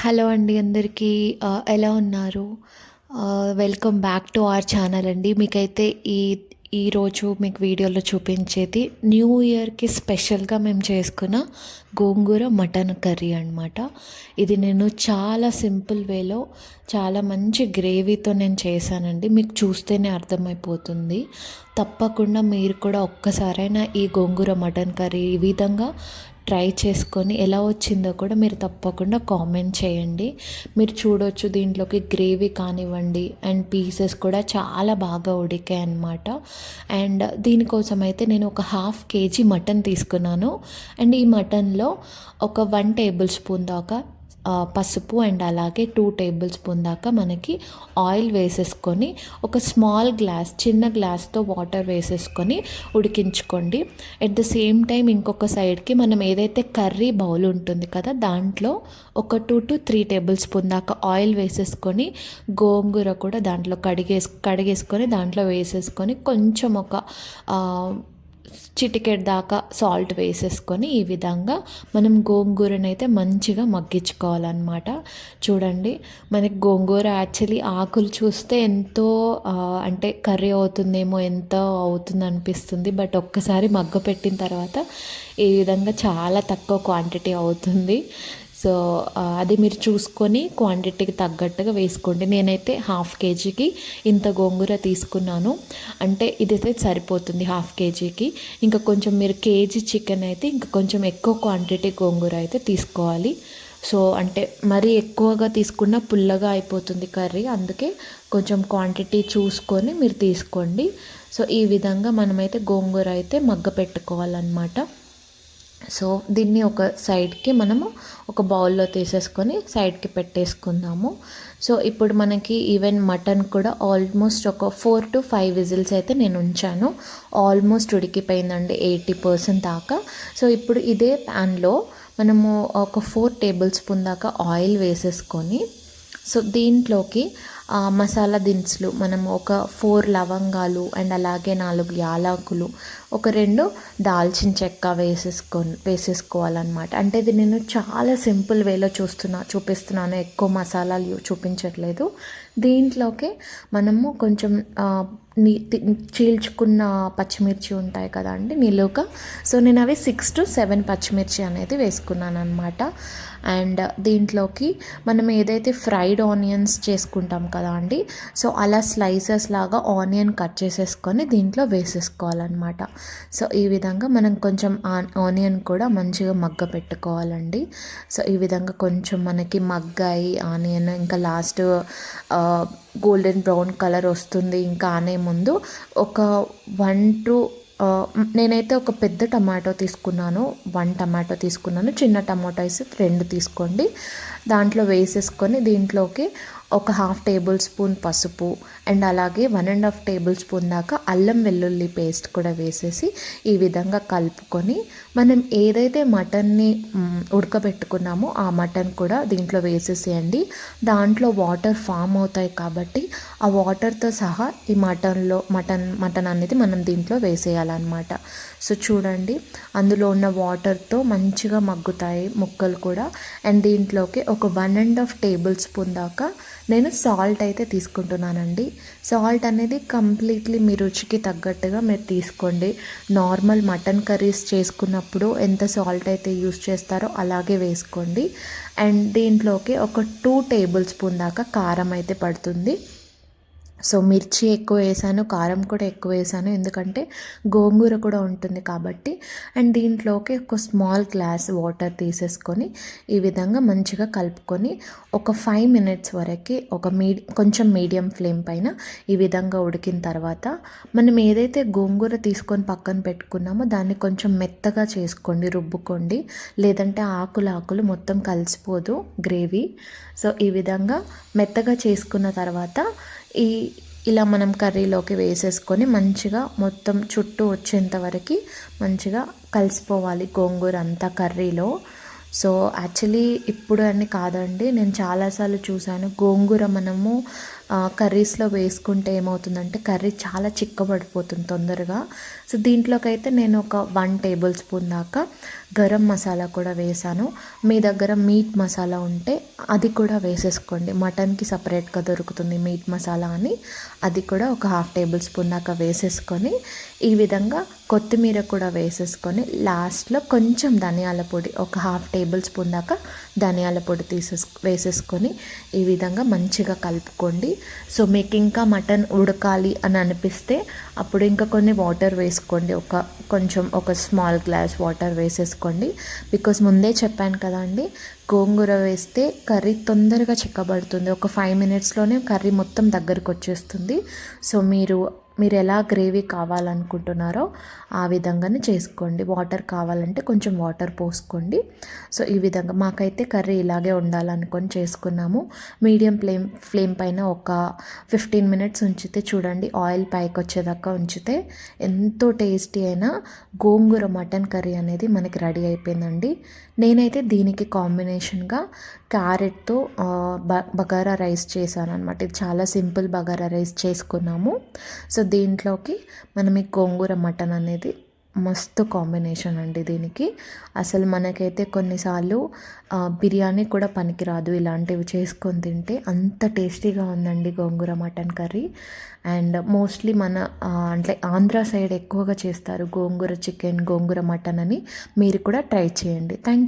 Hello అండి అందరికీ. ఎలా ఉన్నారు? Welcome back to our channel అండి. మీకైతే ఈ ఈరోజు మీకు వీడియోలో చూపించేది న్యూ ఇయర్కి స్పెషల్గా మేము చేసుకున్న గోంగూర మటన్ కర్రీ అనమాట ఇది నేను చాలా సింపుల్ వేలో చాలా మంచి గ్రేవీతో నేను చేశానండి. మీకు చూస్తేనే అర్థమైపోతుంది. తప్పకుండా మీరు కూడా ఒక్కసారైనా ఈ గోంగూర మటన్ కర్రీ ఈ విధంగా ట్రై చేసుకొని ఎలా వచ్చిందో కూడా మీరు తప్పకుండా కామెంట్ చేయండి. మీరు చూడొచ్చు దీంట్లోకి గ్రేవీ కానివ్వండి అండ్ పీసెస్ కూడా చాలా బాగా ఉడికాయి అన్నమాట. అండ్ దీనికోసం అయితే నేను ఒక హాఫ్ కేజీ మటన్ తీసుకున్నాను. అండ్ ఈ మటన్లో ఒక వన్ టేబుల్ స్పూన్ దాకా పసుపు అండ్ అలాగే టూ టేబుల్ స్పూన్ దాకా మనకి ఆయిల్ వేసేసుకొని ఒక స్మాల్ గ్లాస్ చిన్న గ్లాస్తో వాటర్ వేసేసుకొని ఉడికించుకోండి. ఎట్ ద సేమ్ టైం ఇంకొక సైడ్కి మనం ఏదైతే కర్రీ బౌల్ ఉంటుంది కదా దాంట్లో ఒక two to three tablespoon దాకా ఆయిల్ వేసేసుకొని గోంగూర కూడా దాంట్లో కడిగేసు కడిగేసుకొని దాంట్లో వేసేసుకొని కొంచెం ఒక చిటికెట్ దాకా సాల్ట్ వేసేసుకొని ఈ విధంగా మనం గోంగూరని అయితే మంచిగా మగ్గించుకోవాలన్నమాట. చూడండి మనకి గోంగూర యాక్చువల్లీ ఆకులు చూస్తే ఎంతో అంటే కర్రీ అవుతుందేమో ఎంతో అవుతుంది అనిపిస్తుంది బట్ ఒక్కసారి మగ్గ పెట్టిన తర్వాత ఈ విధంగా చాలా తక్కువ క్వాంటిటీ అవుతుంది. సో అది మీరు చూసుకొని క్వాంటిటీకి తగ్గట్టుగా వేసుకోండి. నేనైతే హాఫ్ కేజీకి ఇంత గోంగూర తీసుకున్నాను. అంటే ఇదైతే సరిపోతుంది హాఫ్ కేజీకి. ఇంకా కొంచెం మీరు కేజీ చికెన్ అయితే ఇంకా కొంచెం ఎక్కువ క్వాంటిటీ గోంగూర అయితే తీసుకోవాలి. సో అంటే మరీ ఎక్కువగా తీసుకున్న పుల్లగా అయిపోతుంది కర్రీ. అందుకే కొంచెం క్వాంటిటీ చూసుకొని మీరు తీసుకోండి. సో ఈ విధంగా మనమైతే గోంగూర అయితే మగ్గ పెట్టుకోవాలన్నమాట సో దీన్ని ఒక సైడ్కి మనము ఒక బౌల్లో తీసేసుకొని సైడ్కి పెట్టేసుకుందాము. సో ఇప్పుడు మనకి ఈవెన్ మటన్ కూడా ఆల్మోస్ట్ ఒక ఫోర్ టు ఫైవ్ విజిల్స్ అయితే నేను ఉంచాను. ఆల్మోస్ట్ ఉడికిపోయిందండి ఎయిటీ పర్సెంట్ దాకా. సో ఇప్పుడు ఇదే ప్యాన్లో మనము ఒక ఫోర్ టేబుల్ స్పూన్ దాకా ఆయిల్ వేసేసుకొని సో దీంట్లోకి మసాలా దినుసులు మనం ఒక ఫోర్ లవంగాలు అండ్ అలాగే నాలుగు యాలకులు ఒక రెండు దాల్చిన చెక్క వేసేసుకొని వేసేసుకోవాలన్నమాట. అంటే ఇది నేను చాలా సింపుల్ వేలో చూస్తున్నా చూపిస్తున్నాను. ఎక్కువ మసాలాలు చూపించట్లేదు. దీంట్లోకి మనము కొంచెం నీ చీల్చుకున్న పచ్చిమిర్చి ఉంటాయి కదా అండి నిలువుగా సో నేను అవి సిక్స్ టు సెవెన్ పచ్చిమిర్చి అనేది వేసుకున్నాను అనమాట అండ్ దీంట్లోకి మనం ఏదైతే ఫ్రైడ్ ఆనియన్స్ చేసుకుంటాం కదా అండి సో అలా స్లైసెస్ లాగా ఆనియన్ కట్ చేసేసుకొని దీంట్లో వేసేసుకోవాలన్నమాట. సో ఈ విధంగా మనం కొంచెం ఆనియన్ కూడా మంచిగా మగ్గ పెట్టుకోవాలండి. సో ఈ విధంగా కొంచెం మనకి మగ్గాయి ఆనియన్ ఇంకా లాస్ట్ గోల్డెన్ బ్రౌన్ కలర్ వస్తుంది ఇంకా అనే ముందు ఒక వన్ టు నేనైతే ఒక పెద్ద టమాటో తీసుకున్నాను వన్ టమాటో తీసుకున్నాను చిన్న టమాటోస్ రెండు తీసుకోండి. దాంట్లో వేసేసుకొని దీంట్లోకి ఒక హాఫ్ టేబుల్ స్పూన్ పసుపు అండ్ అలాగే one and half tablespoon దాకా అల్లం వెల్లుల్లి పేస్ట్ కూడా వేసేసి ఈ విధంగా కలుపుకొని మనం ఏదైతే మటన్ని ఉడకబెట్టుకున్నామో ఆ మటన్ కూడా దీంట్లో వేసేసేయండి. దాంట్లో వాటర్ ఫామ్ అవుతాయి కాబట్టి ఆ వాటర్తో సహా ఈ మటన్లో మటన్ మటన్ అనేది మనం దీంట్లో వేసేయాలన్నమాట. సో చూడండి అందులో ఉన్న వాటర్తో మంచిగా మగ్గుతాయి ముక్కలు కూడా. అండ్ దీంట్లోకి ఒక one and half tablespoon దాకా నేను సాల్ట్ అయితే తీసుకుంటున్నానండి. సాల్ట్ అనేది కంప్లీట్లీ మీ రుచికి తగ్గట్టుగా మీరు తీసుకోండి. నార్మల్ మటన్ కర్రీస్ చేసుకున్నప్పుడు ఎంత సాల్ట్ అయితే యూస్ చేస్తారో అలాగే వేసుకోండి. అండ్ దీంట్లోకి ఒక టూ టేబుల్ స్పూన్ దాకా కారం అయితే పడుతుంది. సో మిర్చి ఎక్కువ వేసాను కారం కూడా ఎక్కువ వేసాను. ఎందుకంటే గోంగూర కూడా ఉంటుంది కాబట్టి. అండ్ దీంట్లోకి ఒక స్మాల్ గ్లాస్ వాటర్ తీసేసుకొని ఈ విధంగా మంచిగా కలుపుకొని ఒక ఫైవ్ మినిట్స్ వరకు ఒక మీడి కొంచెం మీడియం ఫ్లేమ్ పైన ఈ విధంగా ఉడికిన తర్వాత మనం ఏదైతే గోంగూర తీసుకొని పక్కన పెట్టుకున్నామో దాన్ని కొంచెం మెత్తగా చేసుకోండి రుబ్బుకోండి. లేదంటే ఆకులు ఆకులు మొత్తం కలిసిపోదు గ్రేవీ. సో ఈ విధంగా మెత్తగా చేసుకున్న తర్వాత ఈ ఇలా మనం కర్రీలోకి వేసేసుకొని మంచిగా మొత్తం చుట్టూ వచ్చేంత వరకు మంచిగా కలిసిపోవాలి గోంగూర అంతా కర్రీలో. సో యాక్చువల్లీ ఇప్పుడు అని కాదండి నేను చాలాసార్లు చూశాను గోంగూర మనము కర్రీస్లో వేసుకుంటే ఏమవుతుందంటే కర్రీ చాలా చిక్కబడిపోతుంది తొందరగా. సో దీంట్లోకైతే నేను ఒక వన్ టేబుల్ స్పూన్ దాకా గరం మసాలా కూడా వేసాను. మీ దగ్గర మీట్ మసాలా ఉంటే అది కూడా వేసేసుకోండి. మటన్కి సపరేట్గా దొరుకుతుంది మీట్ మసాలా అని. అది కూడా ఒక హాఫ్ టేబుల్ స్పూన్ దాకా వేసేసుకొని ఈ విధంగా కొత్తిమీర కూడా వేసేసుకొని లాస్ట్లో కొంచెం ధనియాల పొడి ఒక హాఫ్ టేబుల్ స్పూన్ దాకా ధనియాల పొడి తీసేసు వేసేసుకొని ఈ విధంగా మంచిగా కలుపుకోండి. సో మీకు ఇంకా మటన్ ఉడకాలి అని అనిపిస్తే అప్పుడు ఇంకా కొన్ని వాటర్ వేసుకోండి. ఒక కొంచెం ఒక స్మాల్ గ్లాస్ వాటర్ వేసేసుకోండి. బికాస్ ముందే చెప్పాను కదా అండి గోంగూర వేస్తే కర్రీ తొందరగా చిక్కబడుతుంది. ఒక ఫైవ్ మినిట్స్లోనే కర్రీ మొత్తం దగ్గరకు వచ్చేస్తుంది. సో మీరు మీరు ఎలా గ్రేవీ కావాలనుకుంటున్నారో ఆ విధంగానే చేసుకోండి. వాటర్ కావాలంటే కొంచెం వాటర్ పోసుకోండి. సో ఈ విధంగా మాకైతే కర్రీ ఇలాగే ఉండాలనుకొని చేసుకున్నాము. మీడియం ఫ్లేమ్ ఫ్లేమ్ పైన ఒక ఫిఫ్టీన్ మినిట్స్ ఉంచితే చూడండి ఆయిల్ పైకి వచ్చేదాకా ఉంచితే ఎంతో టేస్టీ అయిన గోంగూర మటన్ కర్రీ అనేది మనకి రెడీ అయిపోయిందండి. నేనైతే దీనికి కాంబినేషన్గా క్యారెట్తో బ బగారా రైస్ చేశాను అనమాట ఇది చాలా సింపుల్ బగారా రైస్ చేసుకున్నాము. సో దీంట్లోకి మనం ఈ గోంగూర మటన్ అనేది మస్తు కాంబినేషన్ అండి దీనికి. అసలు మనకైతే కొన్నిసార్లు బిర్యానీ కూడా పనికిరాదు ఇలాంటివి చేసుకొని తింటే. అంత టేస్టీగా ఉందండి gongura mutton curry. And mostly మన అంటే ఆంధ్ర సైడ్ ఎక్కువగా చేస్తారు గోంగూర చికెన్ గోంగూర మటన్ అని. మీరు కూడా ట్రై చేయండి. Thank you